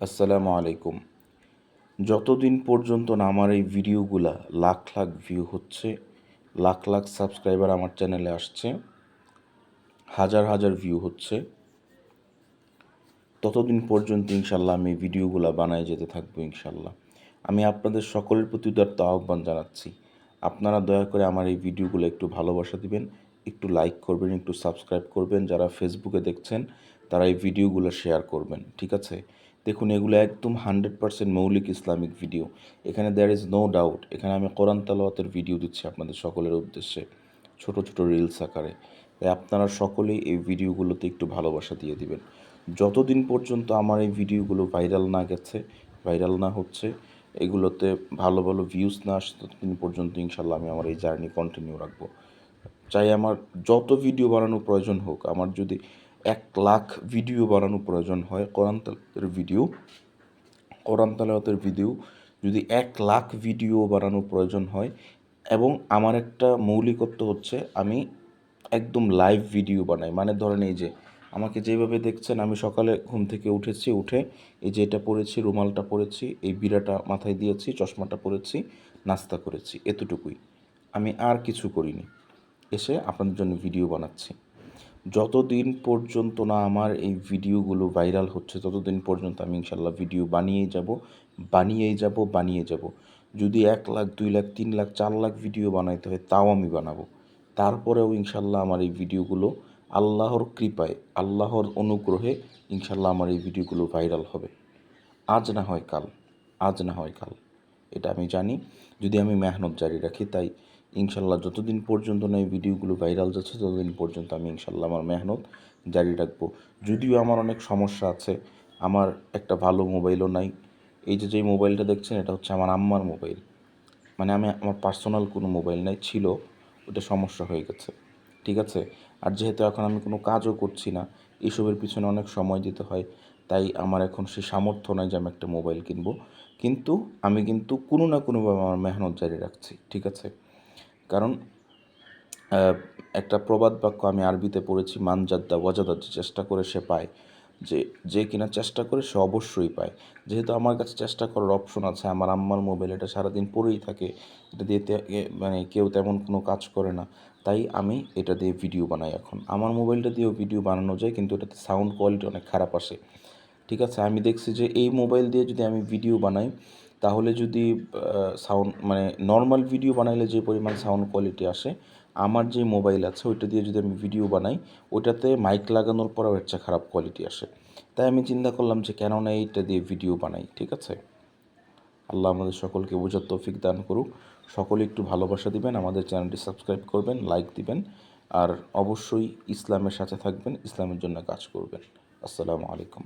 আসসালামু আলাইকুম। যতদিন পর্যন্ত না আমার এই ভিডিওগুলা লাখ লাখ ভিউ হচ্ছে, লাখ লাখ সাবস্ক্রাইবার আমার চ্যানেলে আসছে, হাজার হাজার ভিউ হচ্ছে, ততদিন পর্যন্ত ইনশাল্লাহ আমি ভিডিওগুলো বানায় যেতে থাকব ইনশাল্লাহ। আমি আপনাদের সকলের প্রতি উদারত আহ্বান জানাচ্ছি। আপনারা দয়া করে আমার এই ভিডিওগুলো একটু ভালোবাসা দিবেন, একটু লাইক করবেন, একটু সাবস্ক্রাইব করবেন। যারা ফেসবুকে দেখছেন, তারা এই ভিডিওগুলো শেয়ার করবেন, ঠিক আছে? দেখুন, এগুলো একদম হান্ড্রেড পার্সেন্ট মৌলিক ইসলামিক ভিডিও এখানে দেয়ার ইজ নো ডাউট এখানে আমি কোরআন তালাওয়াতের ভিডিও দিচ্ছি আপনাদের সকলের উদ্দেশ্যে, ছোট ছোট রিলস আকারে। তাই আপনারা সকলেই এই ভিডিওগুলোতে একটু ভালোবাসা দিয়ে দিবেন। যতদিন পর্যন্ত আমার এই ভিডিওগুলো ভাইরাল না গেছে ভাইরাল না হচ্ছে, এগুলোতে ভালো ভালো ভিউজ না আসছে ততদিন পর্যন্ত ইনশাল্লাহ আমি আমার এই জার্নি কন্টিনিউ রাখব। চাই আমার যত ভিডিও বানানোর প্রয়োজন হোক, আমার যদি এক লাখ ভিডিও বানানোর প্রয়োজন হয় কোরআন তালাতের ভিডিও। কোরআন তালাতের ভিডিও যদি এক লাখ ভিডিও বানানোর প্রয়োজন হয় এবং আমার একটা মৌলিকত্ব হচ্ছে আমি একদম লাইভ ভিডিও বানাই। মানে ধরেন এই যে আমাকে যেভাবে দেখছেন, আমি সকালে ঘুম থেকে উঠেছি, উঠে এই যে এটা পরেছি রুমালটা পরেছি এই বিড়াটা মাথায় দিয়েছি, চশমাটা পরেছি, নাস্তা করেছি, এতটুকুই। আমি আর কিছু করিনি। এসে আপনাদের জন্য ভিডিও বানাচ্ছি। যতদিন পর্যন্ত না আমার এই ভিডিওগুলো ভাইরাল হচ্ছে, ততদিন পর্যন্ত আমি ইনশাল্লাহ ভিডিও বানিয়েই যাব বানিয়েই যাব, বানিয়ে যাব। যদি এক লাখ, দুই লাখ, তিন লাখ, চার লাখ ভিডিও বানাইতে হয়, তাও আমি বানাবো। তারপরেও ইনশাল্লাহ আমার এই ভিডিওগুলো আল্লাহর কৃপায়, আল্লাহর অনুগ্রহে ইনশাল্লাহ আমার এই ভিডিওগুলো ভাইরাল হবে। আজ না হয় কাল, আজ না হয় কাল, এটা আমি জানি। যদি আমি মেহনত জারি রাখি, তাই ইনশাল্লাহ যতদিন পর্যন্ত না এই ভিডিওগুলো ভাইরাল যাচ্ছে, ততদিন পর্যন্ত আমি ইনশাল্লাহ আমার মেহনত জারি রাখব। যদিও আমার অনেক সমস্যা আছে, আমার একটা ভালো মোবাইলও নাই। এই যে যেই মোবাইলটা দেখছেন, এটা হচ্ছে আমার আম্মার মোবাইল। মানে আমি, আমার পার্সোনাল কোনো মোবাইল নাই, ছিল ওটা সমস্যা হয়ে গেছে, ঠিক আছে? আর যেহেতু এখন আমি কোনো কাজও করছি না, এসবের পিছনে অনেক সময় দিতে হয়, তাই আমার এখন সে সামর্থ্য নয় যে আমি একটা মোবাইল কিনবো। কিন্তু আমি কিন্তু কোনো না কোনোভাবে আমার মেহনত জারি রাখছি, ঠিক আছে? কারণ একটা প্রবাদ বাক্য আমি আরবিতে পড়েছি মানজাদ্দা ওয়াজাদা যে চেষ্টা করে সে পায়। যে যে কিনা চেষ্টা করে সে অবশ্যই পায়। যেহেতু আমার কাছে চেষ্টা করার অপশন আছে, আমার আম্মার মোবাইল এটা সারাদিন পড়েই থাকে, এটা দিয়ে মানে কেউ তেমন কোনো কাজ করে না। তাই আমি এটা দিয়ে ভিডিও বানাই এখন। আমার মোবাইলটা দিয়েও ভিডিও বানানো যায়, কিন্তু এটাতে সাউন্ড কোয়ালিটি অনেক খারাপ আসে। ঠিক আছে, আমি দেখছি যে এই মোবাইল দিয়ে যদি আমি ভিডিও বানাই তাহলে যদি সাউন্ড মানে নর্মাল ভিডিও বানাইলে যে পরিমাণ সাউন্ড কোয়ালিটি আসে, আমার যে মোবাইল আছে ওইটা দিয়ে যদি আমি ভিডিও বানাই, ওইটাতে মাইক লাগানোর পরেও এর চেয়ে খারাপ কোয়ালিটি আসে। তাই আমি চিন্তা করলাম যে কেন না এইটা দিয়ে ভিডিও বানাই, ঠিক আছে? আল্লাহ আমাদের সকলকে বোঝার তৌফিক দান করুক। সকলে একটু ভালোবাসা দিবেন, আমাদের চ্যানেলটি সাবস্ক্রাইব করবেন লাইক দিবেন, আর অবশ্যই ইসলামের সাথে থাকবেন, ইসলামের জন্য কাজ করবেন। আসসালামু আলাইকুম।